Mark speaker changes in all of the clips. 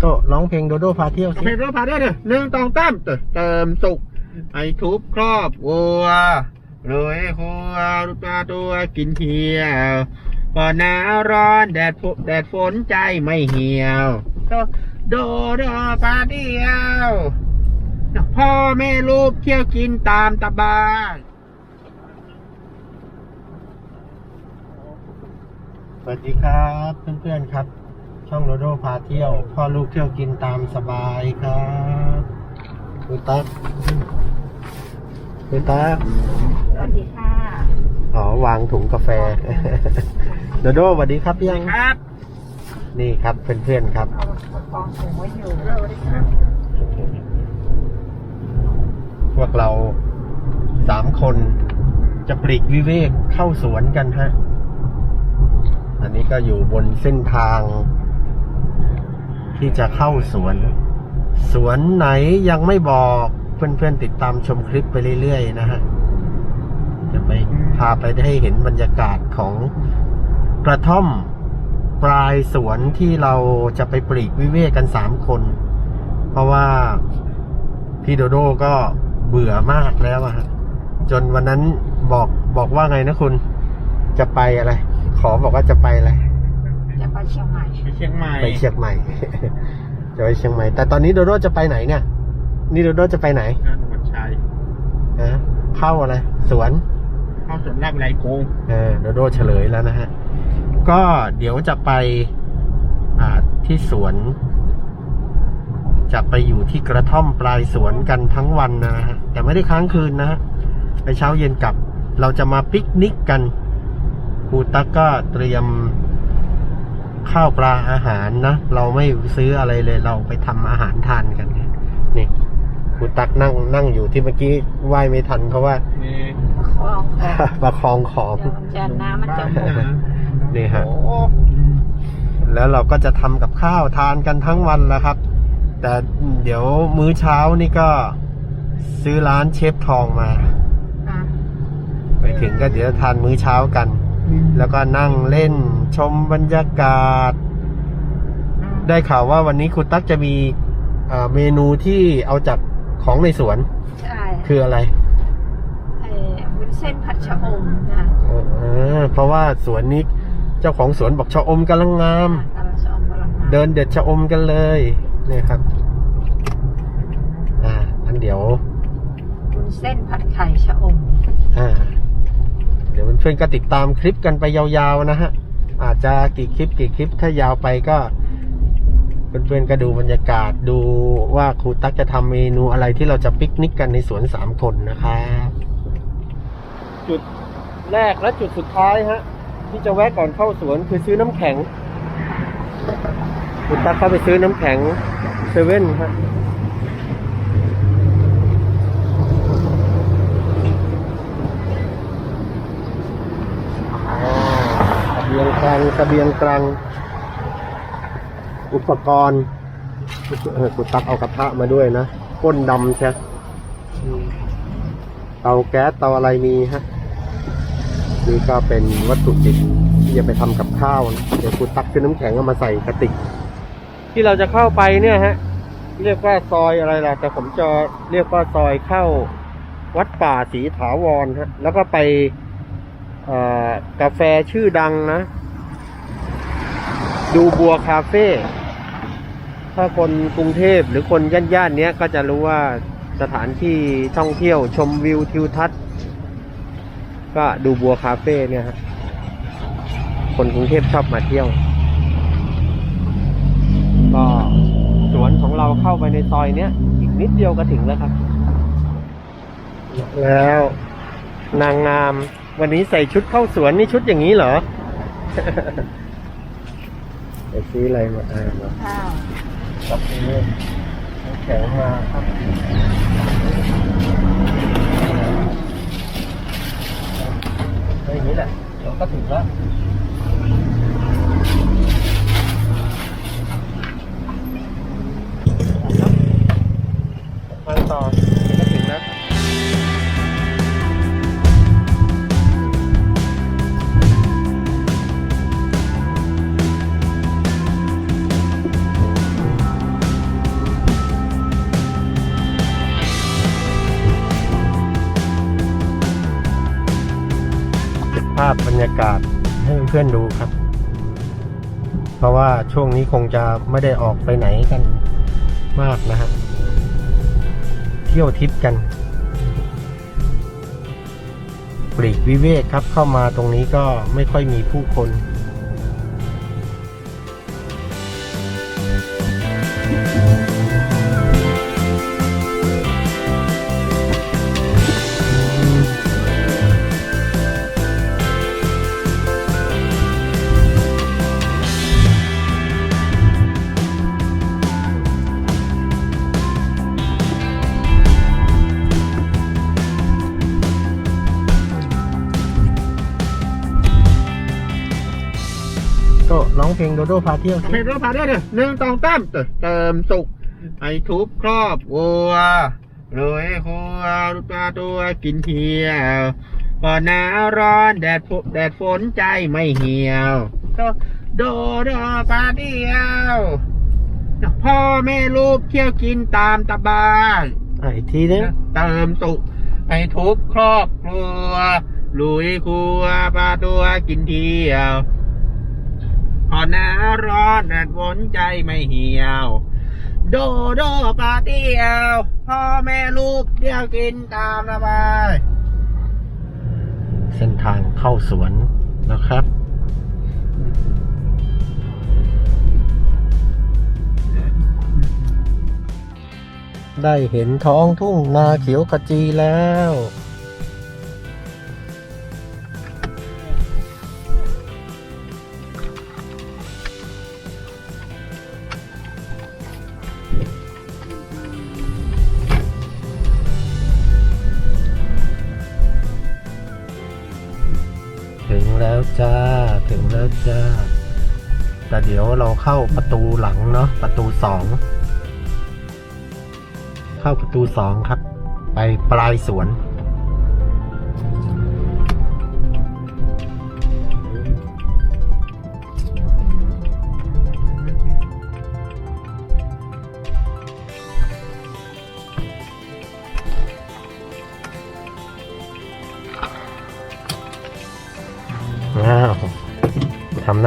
Speaker 1: โตร้องเพลงโดโดพาเที่ยวสิ
Speaker 2: เพลงรถพาได้เลยหนึ่งตองตั้มเติมสุขไอทุบครอบวัวรวยครัวรูปลาตัวกินเที่ยวพอหนาวร้อนแดดฝนแดดฝนใจไม่เหี่ยวโดโดโดพาเที่ยวพ่อแม่ลูกเที่ยวกินตามตะบาย
Speaker 1: สวัสดีครับเพื่อนๆครับ ช่องโดโดพาเที่ยว พ่อลูกเที่ยวกินตามสบายครับคุณตั๊กคุณตั๊ก
Speaker 3: สวัสดีค่ะ
Speaker 1: อ๋อ วางถุงกาแฟ โดโดสวัสดีครับยัง
Speaker 2: ครับ
Speaker 1: นี่ครับเพื่อนๆครับ
Speaker 3: เอากองถุงไว้อยู่
Speaker 1: พวกเราสามคนจะปลีกวิเวกเข้าสวนกันฮะ อันนี้ก็อยู่บนเส้นทาง ที่จะเข้าสวน สวนไหนยังไม่บอกเพื่อนๆติดตามชมคลิปไปเรื่อยๆนะฮะจะไปพาไปได้ให้เห็นบรรยากาศของกระท่อมปลายสวนที่เราจะไปปลีกวิเวกกันสามคน เพราะว่าพี่โดโดก็เบื่อมากแล้วอะฮะจนวันนั้นบอกบอกว่าไงนะคุณ จะไปอะไร ขอบอกว่าจะไปอะไร
Speaker 3: จะไปเชียงใหม่
Speaker 2: ไปเชียงใหม่
Speaker 1: ไปเชียงใหม่ จะไปเชียงใหม่ แต่ตอนนี้โดโดจะไปไหนเนี่ย นี่โดโดจะไปไหน
Speaker 2: งานวันชัย
Speaker 1: ฮะเข้าอะไร สวน
Speaker 2: เข้าสวนราชวิไลโกง
Speaker 1: เออโดโดเฉลยแล้วนะฮะ ก็เดี๋ยวจะไปอ่าที่สวน จะไปอยู่ที่กระท่อมปลายสวนกันทั้งวันนะฮะ แต่ไม่ได้ค้างคืนนะฮะ ไปเช้าเย็นกลับ เราจะมาปิกนิกกันครูตั๊กก็เตรียม ข้าวปลาอาหารนะเราไม่ซื้ออะไรเลยเราไปทำอาหารทานกันนี่ครูตั๊กนั่งนั่งอยู่ที่เมื่อกี้ไหว้ไม่ทันเพราะว่า
Speaker 2: นี่
Speaker 3: คลองคลอง
Speaker 1: ประคองของ
Speaker 3: เดี๋ยวมันจะน้ำมันจะหมด
Speaker 1: นี่ฮะ
Speaker 2: โอ้
Speaker 1: แล้วเราก็จะทำกับข้าวทานกันทั้งวันแล้วครับ แต่เดี๋ยวมื้อเช้านี่ก็ซื้อร้านเชฟทองมา
Speaker 3: อะ
Speaker 1: ไปถึงก็เดี๋ยวทานมื้อเช้ากัน แล้วก็นั่งเล่นชมบรรยากาศ ได้ข่าวว่าวันนี้คุณตั๊กจะมีเอ่อเมนูที่เอาจากของในสวน
Speaker 3: ใช่
Speaker 1: คืออะไร
Speaker 3: ไอ้วุ้นเส้นผัดชะอมนะ
Speaker 1: เออเพราะว่าสวนนี้เจ้าของสวนบอกชะอมกำลังงาม
Speaker 3: กำลังชะอมกำลังมา
Speaker 1: เดินเด็ดชะอมกันเลยนี่ครับ อ่าอันเดี๋ยว
Speaker 3: วุ้นเส้นผัดไข่ชะอม
Speaker 1: อ่า เพื่อนๆก็ติดตามคลิปกันไปยาวๆนะฮะ อาจจะกี่คลิปกี่คลิปถ้ายาวไปก็เพื่อนๆก็ดูบรรยากาศดูว่าครูตั๊กจะทำเมนูอะไรที่เราจะปิกนิกกันในสวนสามคนนะครับจุดแรกและจุดสุดท้ายฮะ ที่จะแวะก่อนเข้าสวนคือซื้อน้ำแข็งคุณตั๊กเข้าไปซื้อน้ำแข็งเซเว่นฮะอ๋อ เบียงกลางเบียงกลางอุปกรณ์เออคุณตั๊กเอากระทะมาด้วยนะก้นดำใช่เตาแก๊สเตาอะไรมีฮะนี่ก็เป็นวัตถุดิบที่จะไปทำกับข้าวนะเดี๋ยวคุณตักซื้อน้ำแข็งเอามาใส่กระติก ที่เราจะเข้าไปเนี่ยฮะ เรียกว่าซอยอะไรล่ะ แต่ผมจะเรียกว่าซอยเข้าวัดป่าศรีถาวรฮะ แล้วก็ไป กาแฟชื่อดังนะ ดูบัวคาเฟ่ถ้าคนกรุงเทพหรือคนย่านๆเนี้ยก็จะรู้ว่าสถานที่ท่องเที่ยวชมวิวทิวทัศน์ ก็ดูบัวคาเฟ่เนี่ยฮะคนกรุงเทพชอบมาเที่ยว ก็สวนของเราเข้าไปในซอยเนี้ยอีกนิดเดียวก็ถึงแล้วครับ แล้วนางงาม วันนี้ใส่ชุดเข้าสวนนี่ชุดอย่างนี้เหรอไปซื้ออะไรมาอ่ามา
Speaker 3: ข้าว
Speaker 1: กับซื้อน้ำแข็งมาครับก็อย่างนี้แหละเดี๋ยวก็ถึงแล้วาพบรรยากาศให้เพื่อนๆดูครับ เพราะว่าช่วงนี้คงจะไม่ได้ออกไปไหนกันมากนะฮะเที่ยวทริปกันปลีกวิเวกครับเข้ามาตรงนี้ก็ไม่ค่อยมีผู้คน เพลงโดโดพาเที่ยวสิ
Speaker 2: เพลงรถพาด้วยเด้อหนึ่งสองสามเติเติมสุขให้ทุบครอบวัวรวยครัวรูปลาตัวกินเที่ยวพอหน้าร้อนแดดฝนแดดฝนใจไม่เหี่ยวโดโดโดปลาเดียวพ่อแม่ลูกเที่ยวกินตามตะบาย
Speaker 1: อะอีกทีนึง
Speaker 2: เติมสุขให้ทุบครอบครัวลุยครัวปลาตัวกินเที่ยว พอหน้าร้อนแดดฝนใจไม่เหี่ยว โดโดปาเที่ยวพ่อแม่ลูกเที่ยวกินตามระบาย
Speaker 1: เส้นทางเข้าสวนนะครับได้เห็นท้องทุ่งนาเขียวขจีแล้ว จ้าแต่เดี๋ยวเราเข้าประตูหลังเนาะประตูสองเข้าประตูสองครับ ไปปลายสวน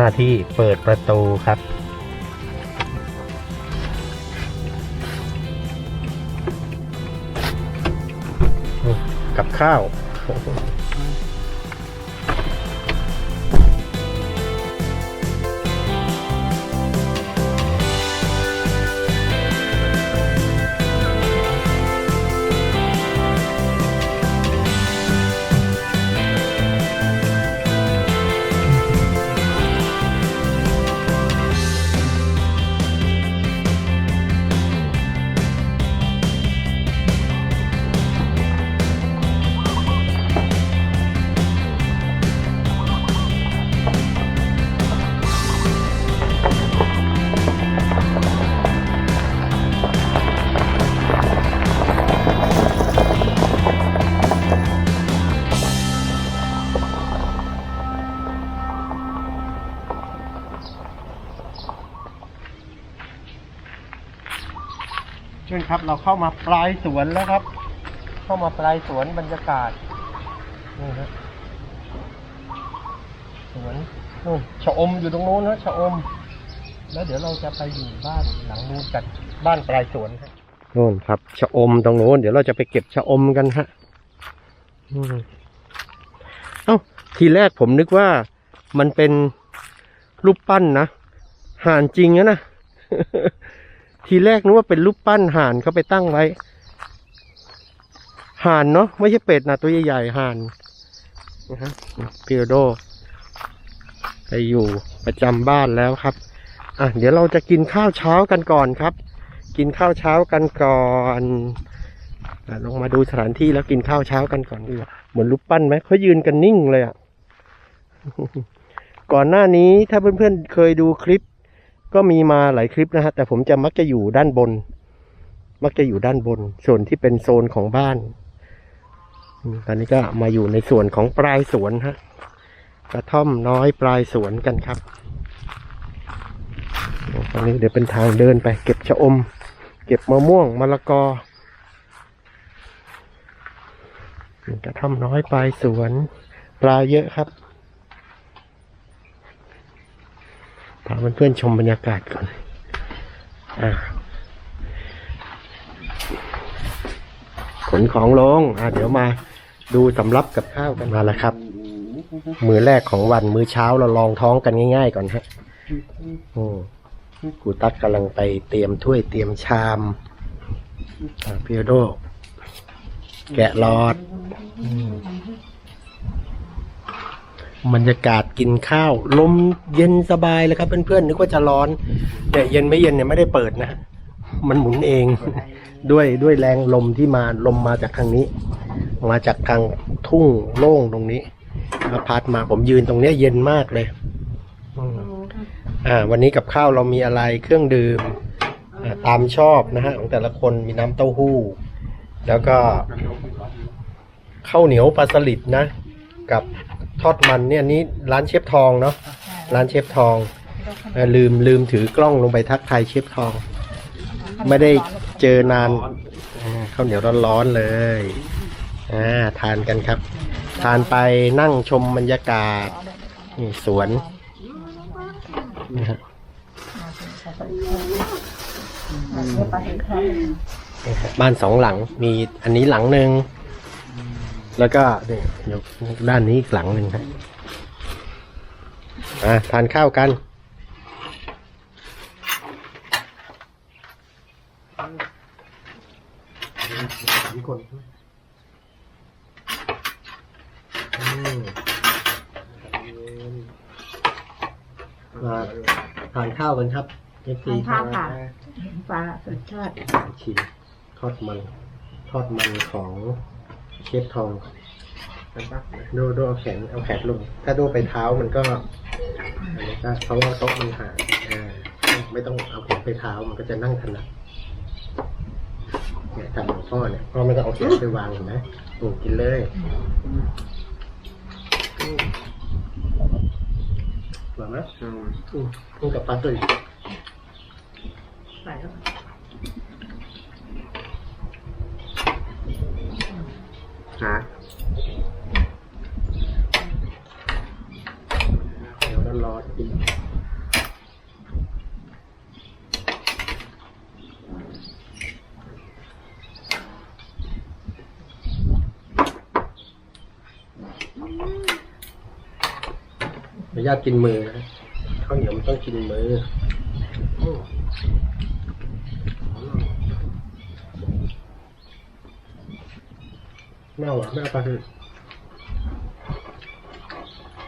Speaker 1: น้าที่เปิดประตูครับ กับข้าว เช่นครับ เราเข้ามาปลายสวนแล้วครับ เข้ามาปลายสวนบรรยากาศนี่ฮะสวนนู่นชะอมอยู่ตรงโน้นนะชะอม แล้วเดี๋ยวเราจะไปอยู่บ้านหลังนู้นกันบ้านปลายสวนครับโน่นครับชะอมตรงโน้นเดี๋ยวเราจะไปเก็บชะอมกันฮะเอ้าทีแรกผมนึกว่ามันเป็นรูปปั้นนะห่านจริงนะนะ ทีแรกนึกว่าเป็นรูปปั้นห่านเขาไปตั้งไว้ ห่านเนาะไม่ใช่เป็ดนะตัวใหญ่ๆห่านนะฮะพิโรโดไปอยู่ประจำบ้านแล้วครับ อะเดี๋ยวเราจะกินข้าวเช้ากันก่อนครับ กินข้าวเช้ากันก่อนอลงมาดูสถานที่แล้วกินข้าวเช้ากันก่อนดีกว่าเหมือนรูปปั้นไหมเขายืนกันนิ่งเลยอะก่อนหน้านี้ถ้าเพื่อนๆเคยดูคลิป ก็มีมาหลายคลิปนะฮะ แต่ผมจะมักจะอยู่ด้านบน มักจะอยู่ด้านบน ส่วนที่เป็นโซนของบ้านอืมตอนนี้ก็มาอยู่ในส่วนของปลายสวนฮะ กระท่อมน้อยปลายสวนกันครับ ตอนนี้เดี๋ยวเป็นทางเดินไป เก็บชะอม เก็บมะม่วงมะละกอกระท่อมน้อยปลายสวน ปลาเยอะครับ พาเพื่อนๆชมบรรยากาศก่อน อ่าขนของลง อ่าเดี๋ยวมาดูสำรับกับข้าวกันมาแล้วครับ มือแรกของวันมื้อเช้าเราลองท้องกันง่าย ๆ ก่อนฮะอืมกูตักกำลังไปเตรียมถ้วยเตรียมชามอ่าพี่โดแกะรอดอ บรรยากาศกินข้าว ลมเย็นสบายเลยครับเพื่อนๆนึกว่าจะร้อนเนี่เย็นไม่เย็นเนี่ยไม่ได้เปิดนะ มันหมุนเอง ด้วยด้วยแรงลมที่มาลมมาจากทางนี้ มาจากทางทุ่งโล่งตรงนี้มาพัดมาผมยืนตรงเนี้ยเย็นมากเลยอ่า วันนี้กับข้าวเรามีอะไรเครื่องดื่มตามชอบนะฮะของแต่ละคนมีน้ำเต้าหู้ แล้วก็ข้าวเหนียวปลาสลิดนะ กับ ทอดมันเนี่ยนี้ร้านเชฟทองเนาะร้านเชฟทองเอ่อลืมลืมถือกล้องลงไปทักทายเชฟทอง ไม่ได้เจอนานอ่าข้าวเหนียวร้อนๆเลยอ่าทานกันครับ ทานไปนั่งชมบรรยากาศนี่สวนนะฮะนี่ฮะบ้านสองหลังมีอันนี้หลังหนึ่ง แล้วก็นี่ยกด้านนี้อีกหลังหนึ่งครับอ่าทานข้าวกันสามคนอืมมาทานข้าวกันครับเอฟซี
Speaker 3: ทานข้าวค่ะ ปลาสดชาติ
Speaker 1: ชิมทอดมัน ทอดมันของ เชฟทองดูดูเอาแขนเอาแขนลง ถ้าดูไปเท้ามันก็อันนี้ก็เพราะว่าโต๊ะมันห่างอ่าไม่ต้องเอาแขนไปเท้ามันก็จะนั่งถนัดเนี่ยทำของพ่อเนี่ยพ่อไม่ต้องเอาแขนไปวางเห็นไหมอืมกินเลยอืมอร่อไหมอืมกินกับปลาตุย
Speaker 3: ใส่แล้ว
Speaker 2: ฮะ
Speaker 1: เดี๋ยวร้อนๆกินขออนุญาตกินมือนะข้าวเหนียวมันต้องกินมือ ไม่เอาอะไม่เอาปลาคือ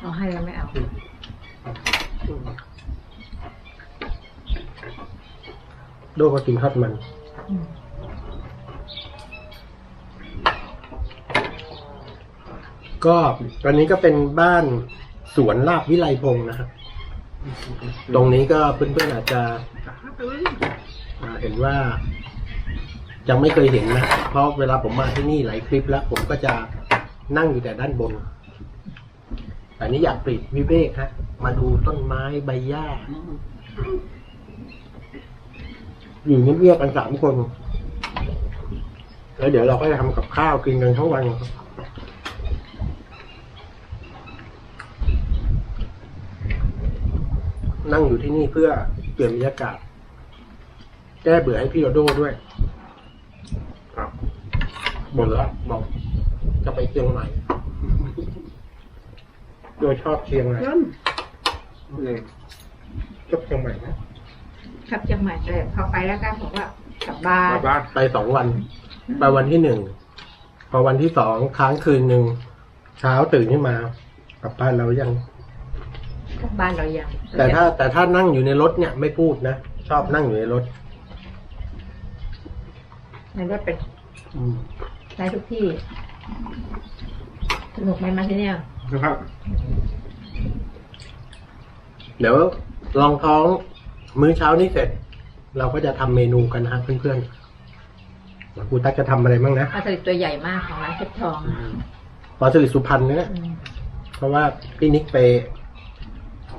Speaker 3: เอาให้แล้วไม่เอา
Speaker 1: โดก็กินทอดมัน
Speaker 3: อืม
Speaker 1: ก็ตอนนี้ก็เป็นบ้านสวนลาบวิไลพงศ์นะครับ ตรงนี้ก็เพื่อนๆอาจจะอ่าเห็นว่ายังไม่เคยเห็นนะเพ ราะเวลาผมมาที่นี่หลายคลิปแล้ว ผมก็จะนั่งอยู่แต่ด้านบน แต่นี้อยากปลีกวิเวกฮะ มาดูต้นไม้ใบหญ้า อยู่เงียบๆกันสามคน แล้วเดี๋ยวเราก็จะทำกับข้าวกินกันทั้งวันครับนั่งอยู่ที่นี่เพื่อเปลี่ยนบรรยากาศ แก้เบื่อให้พี่โดโดด้วย บอกแล้วบอกจะไปเชียงใหม่ โดยชอบเชียงใหม่ชอบเชียงใหม่นะ
Speaker 3: ขับเชียงใหม่แต่พอไปแล้วก็บอกว่ากลับบ้าน
Speaker 2: มาบ้าน
Speaker 1: ไปสองวัน ไปวันที่หนึ่ง พอวันที่สองค้างคืนหนึ่งเช้าตื่นขึ้นมากลับบ้านเรายัง
Speaker 3: กลับบ้านเรายัง
Speaker 1: แต่ถ้า แต่ถ้านั่งอยู่ในรถเนี่ยไม่พูดนะชอบนั่งอยู่ในรถ
Speaker 3: ในรถเป็น
Speaker 1: อืม
Speaker 3: ได้ทุกที่ สนุกไหมมาที่เนี่ย
Speaker 2: นะครับ
Speaker 1: เดี๋ยวลองท้องมื้อเช้านี้เสร็จ เราก็จะทำเมนูกันนะครับเพื่อนๆแล้วครูตั๊กจะทำอะไรบ้างนะ
Speaker 3: ปลาสลิดตัวใหญ่มากของร้านเชฟทองอะ
Speaker 1: ปลาสลิดสุพรรณเนี่ย
Speaker 3: อืม
Speaker 1: เพราะว่าพี่นิกไป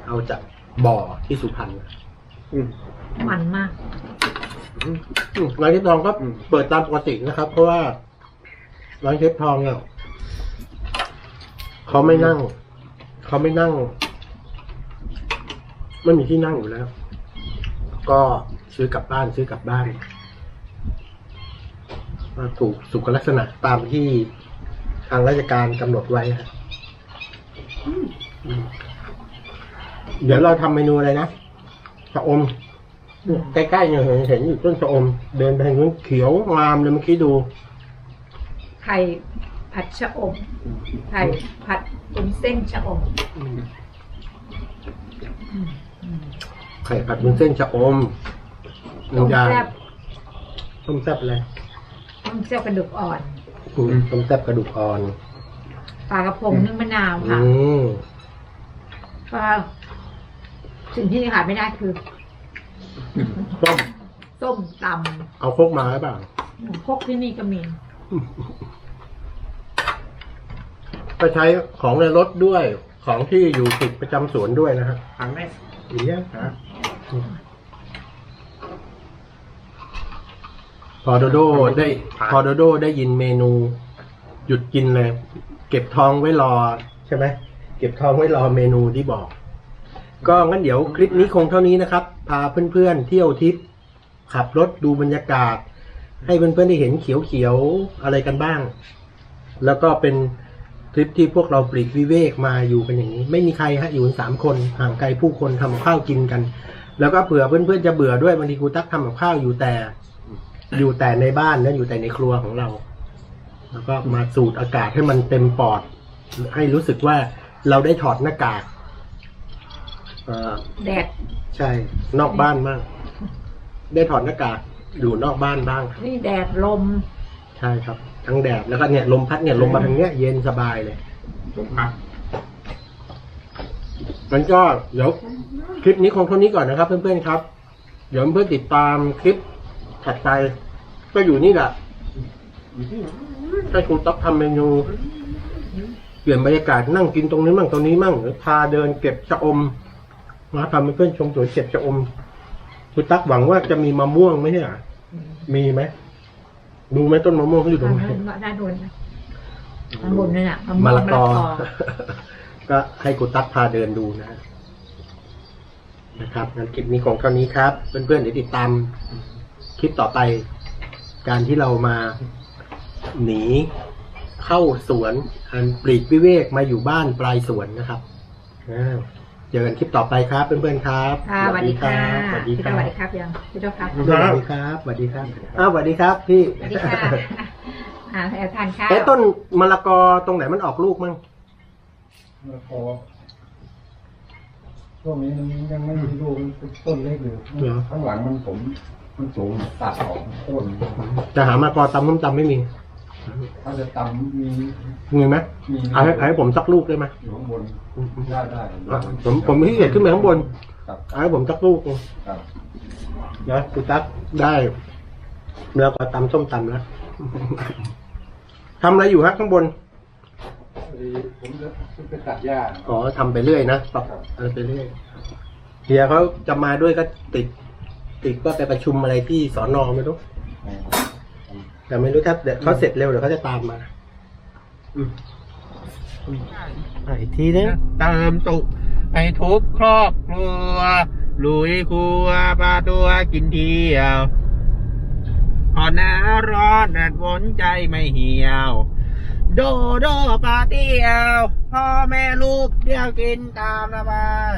Speaker 1: เอาจากบ่อที่สุพรรณ
Speaker 2: อืม
Speaker 3: มันมาก
Speaker 1: อืมร้านเชฟทองก็
Speaker 2: อืม
Speaker 1: เปิดตามปกตินะครับ เพราะว่า ร้านเชฟทองเนี่ยเขาไม่นั่ง เขาไม่นั่ง ไม่มีที่นั่งอยู่แล้ว ก็ซื้อกลับบ้านซื้อกลับบ้านถูกสุขลักษณะตามที่ทางราชการกำหนดไว้ฮะอืมเดี๋ยวเราทำเมนูอะไรนะชะอม ใกล้ๆเนี่ยเห็นเห็นอยู่ต้นชะอม เดินไปทางนู้นเขียวงามเลยเมื่อกี้ดู
Speaker 3: ไข่ผัดชะอมไข่ผัดวุ้นเส้นชะอม
Speaker 1: ไข่ผัดวุ้นเส้นชะอม
Speaker 3: ต้ม
Speaker 1: น้ำยา
Speaker 3: แซ่บ
Speaker 1: ต้มแซ่บอะไร
Speaker 3: ต้มแซ่บกระดูกอ่อน
Speaker 1: อืมต้มแซ่บกระดูกอ่อน
Speaker 3: ปลากระพงนึ่งมะนาว
Speaker 1: อื
Speaker 3: ค่ะ
Speaker 1: ม
Speaker 3: ก็สิ่งที่ขาดไม่ได้คือ
Speaker 1: ต้ม
Speaker 3: ส้มต
Speaker 1: เอาโคกมาหรือเปล่าำ
Speaker 3: พกที่นี่ก็มี
Speaker 1: ก็ใช้ของในรถด้วย ของที่อยู่ติดประจำสวนด้วยนะฮะ
Speaker 2: ทางแม่
Speaker 1: อย่างเงี้ยฮะพอโดโดได้พอโดโดได้ยินเมนู หยุดกินเลย เก็บทองไว้รอใช่ไหมเก็บทองไว้รอเมนูที่บอก ก็งั้นเดี๋ยวคลิปนี้คงเท่านี้นะครับ พาเพื่อนๆเที่ยวทริปขับรถดูบรรยากาศ ให้เพื่อนๆได้เห็นเขียวๆอะไรกันบ้าง แล้วก็เป็นทริปที่พวกเราปลีกวิเวกมาอยู่กันอย่างนี้ ไม่มีใครฮะอยู่กันสามคนห่างไกลผู้คนทำกับข้าวกินกัน แล้วก็เผื่อเพื่อนๆจะเบื่อด้วยบางทีครูตักทำกับข้าวอยู่แต่ อยู่แต่ในบ้านนะอยู่แต่ในครัวของเรา แล้วก็มาสูดอากาศให้มันเต็มปอด ให้รู้สึกว่าเราได้ถอดหน้ากากเอ่อ
Speaker 3: แดด
Speaker 1: ใช่ นอกบ้านบ้างได้ถอดหน้ากาก อยู่นอกบ้านบ้าง
Speaker 3: นี่แดดลม
Speaker 1: ใช่ครับ ทั้งแดดแล้วก็เนี่ยลมพัดเนี่ยลมมาทางเนี้ยเย็นสบายเลย
Speaker 2: ผมพัก
Speaker 1: งั้นก็เดี๋ยวคลิปนี้คงเท่านี้ก่อนนะครับเพื่อนๆครับ เดี๋ยวเพื่อนติดตามคลิปถัดไป ก็อยู่นี่แหละให้ครูต๊อกทำเมนูเปลี่ยนบรรยากาศนั่งกินตรงนี้มั่งตรงนี้มั่งหรือพาเดินเก็บชะอมมาทำให้เพื่อนชมสวนเก็บชะอมคุณตั๊กหวังว่าจะมีมะม่วงไหมเนี่ย มีไหมดูไหมต้นมะม่วงเขาอยู่ตรงไหน
Speaker 3: ด้านบนนะด้านบนนั่นน่ะ
Speaker 1: มะละกอ
Speaker 3: ม
Speaker 1: ก็ให้กูตั๊กพาเดินดูนะนะครับงั้นคลิปนี้ของเท่านี้ครับ เพื่อนๆเดี๋ยวติดตามคลิปต่อไป การที่เรามาหนีเข้าสวนอันปลีกวิเวกมาอยู่บ้านปลายสวนนะครับอ้าว เจอกันคลิปต่อไปครับเพื่อนๆครับ
Speaker 3: ค่ะสวัสดีค่ะ
Speaker 1: สวัสดี
Speaker 3: พี่
Speaker 1: ค
Speaker 3: ต้
Speaker 1: รั
Speaker 3: อบงสวัสดีครับยังพี่ต้องครับ
Speaker 1: สวัสดีครับสวัสดีครับอ้าวสวัสดีครับพี่
Speaker 3: สวัสดีค่ะอ่าแอบทานข้าว
Speaker 1: เอ๊ะต้นมะละกอตรงไหนมันออกลูกมั่ง
Speaker 4: แล้วพอช่วงนี้มันยังไม่มีลูกมันเป็นต้นเล็กอยู่ข้างหลังมันผม มันสูงตัดออกโค่น
Speaker 1: จะหามะละกอตำน้ำตำไม่มี
Speaker 4: ถ้าจะตำมี
Speaker 1: มีไหม
Speaker 4: มี
Speaker 1: เอาให้เอาให้ผมสักลูกได้ไหม
Speaker 4: อยู่ข้างบนได้ได้
Speaker 1: อะผมผมที่เกียจขึ้นไปข้างบน
Speaker 4: ครับ
Speaker 1: เอาให้ผมสักลูก
Speaker 4: ครับ
Speaker 1: นะคุณตั๊กได้แล้วก็ตำส้มตำแล้วทำอะไรอยู่ฮะข้างบน
Speaker 4: ผมจะไปตัดหญ้า
Speaker 1: อ๋อทำไปเรื่อยนะปรับเออไปเรื่อยเฮียเขาจะมาด้วยก็ติด ติดก็ไปประชุมอะไรที่สอนอไม่รู้ แต่ไม่รู้ถ้าเดี๋ยวเขาเสร็จเร็วเดี๋ยวเขาจะตามมาอืมอะอีกทีนึง
Speaker 2: เติมสุขให้ทุกครอบครัวลุยครัวปลาตัวกินเที่ยวพอหน้าร้อนแดดฝนใจไม่เหี่ยว โดโดปลาเที่ยวพ่อแม่ลูกเดียวกินตามระบาย